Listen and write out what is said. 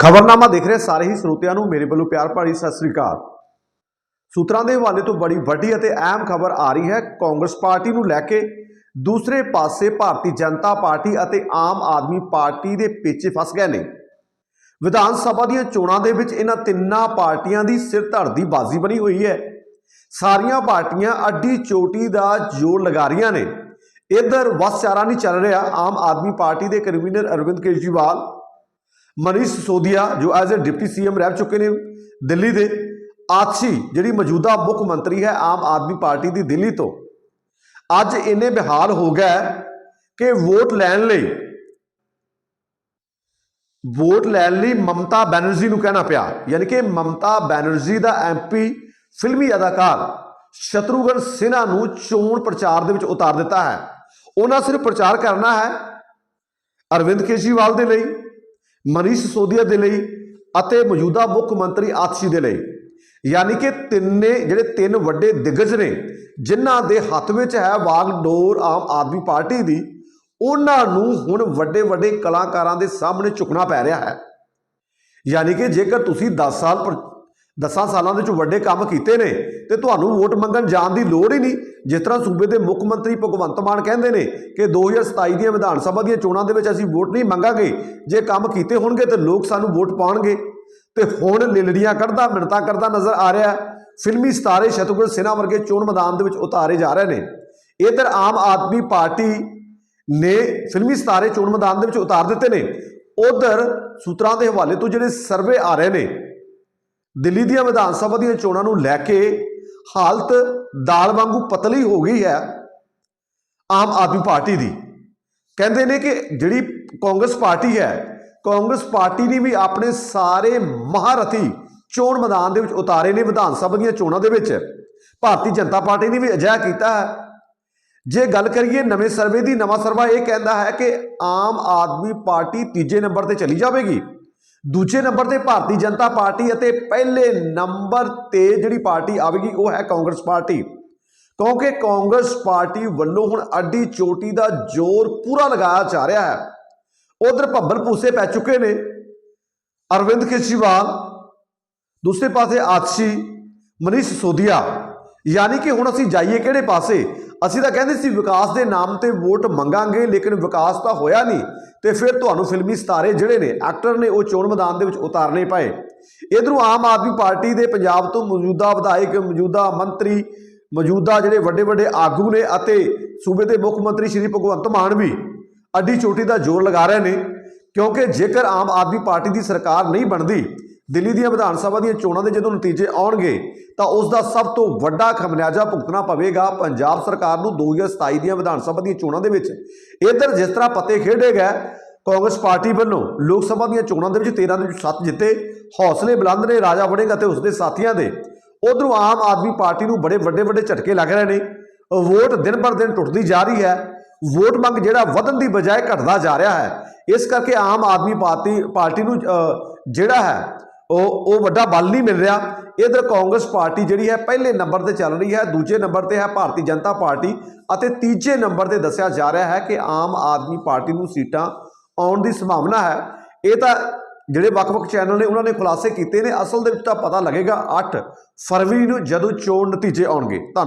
ਖਬਰਨਾਮਾ ਦੇਖ ਰਹੇ, ਸਾਰੇ ਹੀ ਸਰੋਤਿਆਂ ਨੂੰ। ਮੇਰੇ ਵੱਲੋਂ ਪਿਆਰ ਭਰੀ ਸਤਿ ਸ੍ਰੀ ਅਕਾਲ। ਸੂਤਰਾਂ ਦੇ ਹਵਾਲੇ ਤੋਂ ਬੜੀ ਵੱਡੀ ਅਤੇ ਅਹਿਮ ਖਬਰ ਆ ਰਹੀ ਹੈ। ਕਾਂਗਰਸ ਪਾਰਟੀ ਨੂੰ ਲੈ ਕੇ ਦੂਸਰੇ ਪਾਸੇ ਭਾਰਤੀ ਜਨਤਾ ਪਾਰਟੀ ਅਤੇ ਆਮ ਆਦਮੀ ਪਾਰਟੀ ਦੇ ਪਿੱਛੇ ਫਸ ਗਏ ਨੇ। ਵਿਧਾਨ ਸਭਾ ਦੀਆਂ ਚੋਣਾਂ ਦੇ ਵਿੱਚ ਇਹਨਾਂ ਤਿੰਨਾਂ ਪਾਰਟੀਆਂ ਦੀ ਸਿਰ ਧੜ ਦੀ ਬਾਜ਼ੀ ਬਣੀ ਹੋਈ ਹੈ। ਸਾਰੀਆਂ ਪਾਰਟੀਆਂ ਅੱਡੀ ਚੋਟੀ ਦਾ ਜੋਰ ਲਗਾ ਰਹੀਆਂ ਨੇ। ਇਧਰ ਵਸ ਚਾਰਾ ਨਹੀਂ ਚੱਲ ਰਿਹਾ। ਆਮ ਆਦਮੀ ਪਾਰਟੀ ਦੇ ਕਨਵੀਨਰ ਅਰਵਿੰਦ ਕੇਜਰੀਵਾਲ ਮਨੀਸ਼ ਸੋਦੀਆ ਜੋ ਐਜ਼ ਅ ਡਿਪਟੀ ਸੀਐਮ ਰਹਿ ਚੁੱਕੇ ਨੇ ਦਿੱਲੀ ਦੇ ਆਛੀ ਜਿਹੜੀ ਮੌਜੂਦਾ ਮੁੱਖ ਮੰਤਰੀ ਹੈ ਆਮ ਆਦਮੀ ਪਾਰਟੀ ਦੀ ਦਿੱਲੀ ਤੋਂ। ਅੱਜ ਇਹਨੇ ਬਿਹਾਲ ਹੋ ਗਿਆ ਕਿ ਵੋਟ ਲੈਣ ਲਈ, ਵੋਟ ਲੈਣ ਲਈ ਮਮਤਾ ਬੈਨਰਜੀ ਨੂੰ ਕਹਿਣਾ ਪਿਆ। ਯਾਨੀ ਕਿ ਮਮਤਾ ਬੈਨਰਜੀ ਦਾ ਐਮਪੀ ਫਿਲਮੀ ਅਦਾਕਾਰ ਸ਼ਤਰੂਗਨ ਸਿਨਹਾ ਨੂੰ ਚੋਣ ਪ੍ਰਚਾਰ ਦੇ ਵਿੱਚ ਉਤਾਰ ਦਿੱਤਾ ਹੈ। ਉਹਨਾਂ ਸਿਰਫ ਪ੍ਰਚਾਰ ਕਰਨਾ ਹੈ ਅਰਵਿੰਦ ਕੇਜਰੀਵਾਲ ਦੇ ਲਈ। ਮਨੀਸ਼ ਸੋਦੀਆ ਦੇ ਲਈ ਅਤੇ ਮੌਜੂਦਾ ਮੁੱਖ ਮੰਤਰੀ ਆਤਸ਼ੀ ਦੇ ਲਈ। ਯਾਨੀ ਕਿ ਤਿੰਨੇ, ਜਿਹੜੇ ਤਿੰਨ ਵੱਡੇ ਦਿੱਗਜ ਨੇ, ਜਿਨ੍ਹਾਂ ਦੇ ਹੱਥ ਵਿੱਚ ਹੈ ਵਾਗਡੋਰ ਆਮ ਆਦਮੀ ਪਾਰਟੀ ਦੀ, ਉਹਨਾਂ ਨੂੰ ਹੁਣ ਵੱਡੇ ਵੱਡੇ ਕਲਾਕਾਰਾਂ ਦੇ ਸਾਹਮਣੇ ਝੁਕਣਾ ਪੈ ਰਿਹਾ ਹੈ। ਯਾਨੀ ਕਿ ਜੇਕਰ ਤੁਸੀਂ 10 ਸਾਲ ਪਰ 10 ਸਾਲਾਂ ਦੇ ਵਿੱਚ ਵੱਡੇ ਕੰਮ ਕੀਤੇ ਨੇ ਤੇ ਤੁਹਾਨੂੰ ਵੋਟ ਮੰਗਣ ਜਾਣ ਦੀ ਲੋੜ ਹੀ ਨਹੀਂ। ਜਿਸ ਤਰ੍ਹਾਂ ਸੂਬੇ ਦੇ ਮੁੱਖ ਮੰਤਰੀ ਭਗਵੰਤ ਮਾਨ ਕਹਿੰਦੇ ਨੇ ਕਿ 2027 ਦੀਆਂ ਵਿਧਾਨ ਸਭਾ ਦੀਆਂ ਚੋਣਾਂ ਦੇ ਵਿੱਚ ਅਸੀਂ ਵੋਟ ਨਹੀਂ ਮੰਗਾਂਗੇ। ਜੇ ਕੰਮ ਕੀਤੇ ਹੋਣਗੇ ਤੇ ਲੋਕ ਸਾਨੂੰ ਵੋਟ ਪਾਉਣਗੇ। ਤੇ ਹੁਣ ਲਿਲੜੀਆਂ ਕੱਢਦਾ, ਮਿੰਨਤਾਂ ਕਰਦਾ ਨਜ਼ਰ ਆ ਰਿਹਾ। ਫਿਲਮੀ ਸਤਾਰੇ ਸ਼ਤਰੁਘਨ ਸਿਨਹਾ ਵਰਗੇ ਚੋਣ ਮੈਦਾਨ ਦੇ ਵਿੱਚ ਉਤਾਰੇ ਜਾ ਰਹੇ ਨੇ। ਇਧਰ ਆਮ ਆਦਮੀ ਪਾਰਟੀ ਨੇ ਫਿਲਮੀ ਸਤਾਰੇ ਚੋਣ ਮੈਦਾਨ ਦੇ ਵਿੱਚ ਉਤਾਰ ਦਿੱਤੇ ਨੇ। ਉਧਰ ਸੂਤਰਾਂ ਦੇ ਹਵਾਲੇ ਤੋਂ ਜਿਹੜੇ ਸਰਵੇ ਆ ਰਹੇ ਨੇ ਦਿੱਲੀ ਦੀਆਂ ਵਿਧਾਨ ਸਭਾ ਦੀਆਂ ਚੋਣਾਂ ਨੂੰ ਲੈ ਕੇ ਹਾਲਤ ਦਾਲ ਵਾਂਗੂ ਪਤਲੀ ਹੋ ਗਈ ਹੈ ਆਮ ਆਦਮੀ ਪਾਰਟੀ ਦੀ। ਕਹਿੰਦੇ ਨੇ ਕਿ ਜਿਹੜੀ ਕਾਂਗਰਸ ਪਾਰਟੀ ਹੈ, ਕਾਂਗਰਸ ਪਾਰਟੀ ਨੇ ਵੀ ਆਪਣੇ ਸਾਰੇ ਮਹਾਰਥੀ ਚੋਣ ਮੈਦਾਨ ਦੇ ਵਿੱਚ ਉਤਾਰੇ ਨੇ ਵਿਧਾਨ ਸਭਾ ਦੀਆਂ ਚੋਣਾਂ ਦੇ ਵਿੱਚ। ਭਾਰਤੀ ਜਨਤਾ ਪਾਰਟੀ ਨੇ ਵੀ ਅਜਿਹਾ ਕੀਤਾ ਹੈ। ਜੇ ਗੱਲ ਕਰੀਏ ਨਵੇਂ ਸਰਵੇ ਦੀ, ਨਵਾਂ ਸਰਵਾ ਇਹ ਕਹਿੰਦਾ ਹੈ ਕਿ ਆਮ ਆਦਮੀ ਪਾਰਟੀ ਤੀਜੇ ਨੰਬਰ ਤੇ ਚਲੀ ਜਾਵੇਗੀ। ਦੂਜੇ ਨੰਬਰ ਤੇ ਭਾਰਤੀ ਜਨਤਾ ਪਾਰਟੀ ਅਤੇ ਪਹਿਲੇ ਨੰਬਰ ਤੇ ਜਿਹੜੀ ਪਾਰਟੀ ਆਵੇਗੀ ਉਹ ਹੈ ਕਾਂਗਰਸ ਪਾਰਟੀ। ਕਿਉਂਕਿ ਕਾਂਗਰਸ ਪਾਰਟੀ ਵੱਲੋਂ ਹੁਣ ਅੱਡੀ ਚੋਟੀ ਦਾ ਜ਼ੋਰ ਪੂਰਾ ਲਗਾਇਆ ਜਾ ਰਿਹਾ ਹੈ। ਉਧਰ ਭੱਬਲ ਪੂਸੇ ਪੈ ਚੁੱਕੇ ਨੇ। ਅਰਵਿੰਦ ਕੇਜਰੀਵਾਲ, ਦੂਸਰੇ ਪਾਸੇ ਆਤਸ਼ੀ ਮਨੀਸ਼ ਸਿਸੋਦੀਆ। ਯਾਨੀ ਕਿ ਹੁਣ ਅਸੀਂ ਜਾਈਏ ਕਿਹੜੇ ਪਾਸੇ? ਅਸੀਂ ਤਾਂ ਕਹਿੰਦੇ ਸੀ ਵਿਕਾਸ ਦੇ ਨਾਮ ਤੇ ਵੋਟ ਮੰਗਾਂਗੇ, ਲੇਕਿਨ ਵਿਕਾਸ ਤਾਂ ਹੋਇਆ ਨਹੀਂ। ਤੇ ਫਿਰ ਤੁਹਾਨੂੰ ਫਿਲਮੀ ਸਤਾਰੇ ਜਿਹੜੇ ਨੇ, ਐਕਟਰ ਨੇ ਉਹ ਚੋਣ ਮੈਦਾਨ ਦੇ ਵਿੱਚ ਉਤਾਰਨੇ ਪਏ। ਇਧਰੋਂ ਆਮ ਆਦਮੀ ਪਾਰਟੀ ਦੇ ਪੰਜਾਬ ਤੋਂ ਮੌਜੂਦਾ ਵਿਧਾਇਕ, ਮੌਜੂਦਾ ਮੰਤਰੀ, ਮੌਜੂਦਾ ਜਿਹੜੇ ਵੱਡੇ ਵੱਡੇ ਆਗੂ ਨੇ ਅਤੇ ਸੂਬੇ ਦੇ ਮੁੱਖ ਮੰਤਰੀ ਸ਼੍ਰੀ ਭਗਵੰਤ ਮਾਨ ਵੀ ਅੱਡੀ ਚੋਟੀ ਦਾ ਜ਼ੋਰ ਲਗਾ ਰਹੇ ਨੇ, ਕਿਉਂਕਿ ਜੇਕਰ ਆਮ ਆਦਮੀ ਪਾਰਟੀ ਦੀ ਸਰਕਾਰ ਨਹੀਂ ਬਣਦੀ ਦਿੱਲੀ ਦੀਆਂ ਵਿਧਾਨ ਸਭਾ ਦੀਆਂ ਚੋਣਾਂ ਦੇ ਜਦੋਂ ਨਤੀਜੇ ਆਉਣਗੇ, ਤਾਂ ਉਸ ਦਾ ਸਭ ਤੋਂ ਵੱਡਾ ਖਮਿਆਜਾ ਭੁਗਤਣਾ ਪਵੇਗਾ। ਪੰਜਾਬ ਸਰਕਾਰ ਨੂੰ 2027 ਦੀਆਂ ਵਿਧਾਨ ਸਭਾ ਦੀਆਂ ਚੋਣਾਂ ਦੇ ਵਿੱਚ ਇਧਰ ਜਿਸ ਤਰ੍ਹਾਂ ਪੱਤੇ ਖੇਡੇ ਗਏ, ਕਾਂਗਰਸ ਪਾਰਟੀ ਵੱਲੋਂ ਲੋਕ ਸਭਾ ਦੀਆਂ ਚੋਣਾਂ ਦੇ ਵਿੱਚ 13 ਦੇ ਵਿੱਚ 7 ਜਿੱਤੇ, ਹੌਸਲੇ ਬੁਲੰਦ ਨੇ, ਰਾਜਾ ਵੜਿੰਗ ਅਤੇ ਉਸਦੇ ਸਾਥੀਆਂ ਦੇ। ਉਧਰੋਂ ਆਮ ਆਦਮੀ ਪਾਰਟੀ ਨੂੰ ਬੜੇ ਵੱਡੇ ਵੱਡੇ ਝਟਕੇ ਲੱਗ ਰਹੇ ਨੇ। ਵੋਟ ਦਿਨ ਪਰ ਦਿਨ ਟੁੱਟਦੀ ਜਾ ਰਹੀ ਹੈ। ਵੋਟ ਮੰਗ ਜਿਹੜਾ ਵਧਣ ਦੀ ਬਜਾਏ ਘਟਦਾ ਜਾ ਰਿਹਾ ਹੈ। ਇਸ ਕਰਕੇ ਆਮ ਆਦਮੀ ਪਾਰਟੀ ਪਾਰਟੀ ਨੂੰ ਜਿਹੜਾ ਹੈ ਉਹ ਉਹ ਵੱਡਾ ਬਲ ਨਹੀਂ ਮਿਲ ਰਿਹਾ। ਇਧਰ ਕਾਂਗਰਸ ਪਾਰਟੀ ਜਿਹੜੀ ਹੈ ਪਹਿਲੇ ਨੰਬਰ ਤੇ ਚੱਲ ਰਹੀ ਹੈ, ਦੂਜੇ ਨੰਬਰ ਤੇ ਹੈ ਭਾਰਤੀ ਜਨਤਾ ਪਾਰਟੀ ਅਤੇ ਤੀਜੇ ਨੰਬਰ ਤੇ ਦੱਸਿਆ ਜਾ ਰਿਹਾ ਹੈ ਕਿ ਆਮ ਆਦਮੀ ਪਾਰਟੀ ਨੂੰ ਸੀਟਾਂ ਆਉਣ ਦੀ ਸੰਭਾਵਨਾ ਹੈ। ਇਹ ਤਾਂ ਜਿਹੜੇ ਵੱਖ-ਵੱਖ ਚੈਨਲ ਨੇ, ਉਹਨਾਂ ਨੇ ਖੁਲਾਸੇ ਕੀਤੇ ਨੇ। ਅਸਲ ਦੇ ਵਿੱਚ ਤਾਂ ਪਤਾ ਲੱਗੇਗਾ 8 ਫਰਵਰੀ ਨੂੰ ਜਦੋਂ ਚੋਣ ਨਤੀਜੇ ਆਉਣਗੇ। ਧੰਨਵਾਦ।